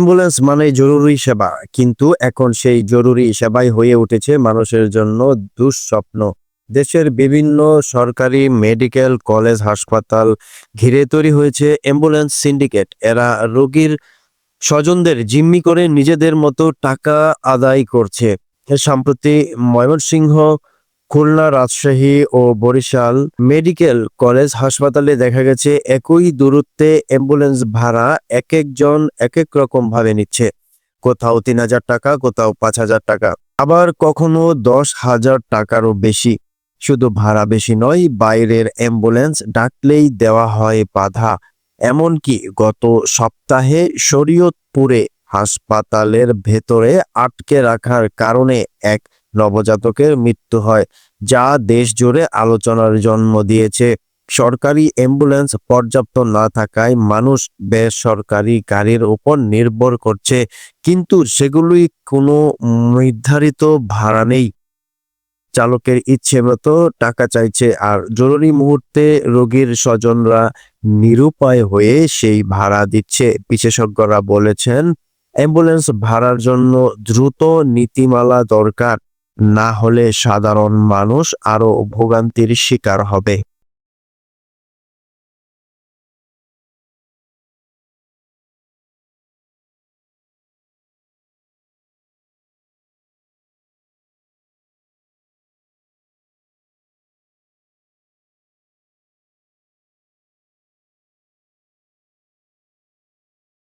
Ambulance মানে জরুরি সেবা, কিন্তু এখন সেই জরুরি সেবাই হয়ে উঠেছে মানুষের জন্য দুঃস্বপ্ন। দেশের বিভিন্ন সরকারি মেডিকেল কলেজ, হাসপাতাল ঘিরে তৈরি হয়েছে অ্যাম্বুলেন্স সিন্ডিকেট। এরা রোগীর স্বজনদের জিম্মি করে নিজেদের মতো টাকা আদায় করছে। সম্প্রতি ময়মনসিংহ খুলনা রাজশাহী ও বরিশাল মেডিকেল কলেজ হাসপাতালে দেখা গেছে একই দূরত্বে অ্যাম্বুলেন্স ভাড়া এক একজন এক এক রকম ভাবে নিচ্ছে। কোথাও তিন হাজার টাকা, কোথাও পাঁচ হাজার টাকা। আবার কখনো দশ হাজার টাকারও বেশি। শুধু ভাড়া বেশি নয়, বাইরের অ্যাম্বুলেন্স ডাকলেই দেওয়া হয় বাধা। এমনকি গত সপ্তাহে শরীয়তপুরে হাসপাতালের ভেতরে আটকে রাখার কারণে এক নবজাতকের মৃত্যু হয়, যা দেশ জুড়ে আলোচনার জন্ম দিয়েছে। সরকারি অ্যাম্বুলেন্স পর্যাপ্ত না থাকায় মানুষ বেসরকারি গাড়ির উপর নির্ভর করছে, কিন্তু সেগুলোই কোনো নির্ধারিত ভাড়া নেই। চালকের ইচ্ছে মতো টাকা চাইছে, আর জরুরি মুহূর্তে রোগীর স্বজনরা নিরুপায় হয়ে সেই ভাড়া দিচ্ছে। বিশেষজ্ঞরা বলেছেন, অ্যাম্বুলেন্স ভাড়ার জন্য দ্রুত নীতিমালা দরকার। না হলে সাধারণ মানুষ আরও ভোগান্তির শিকার হবে।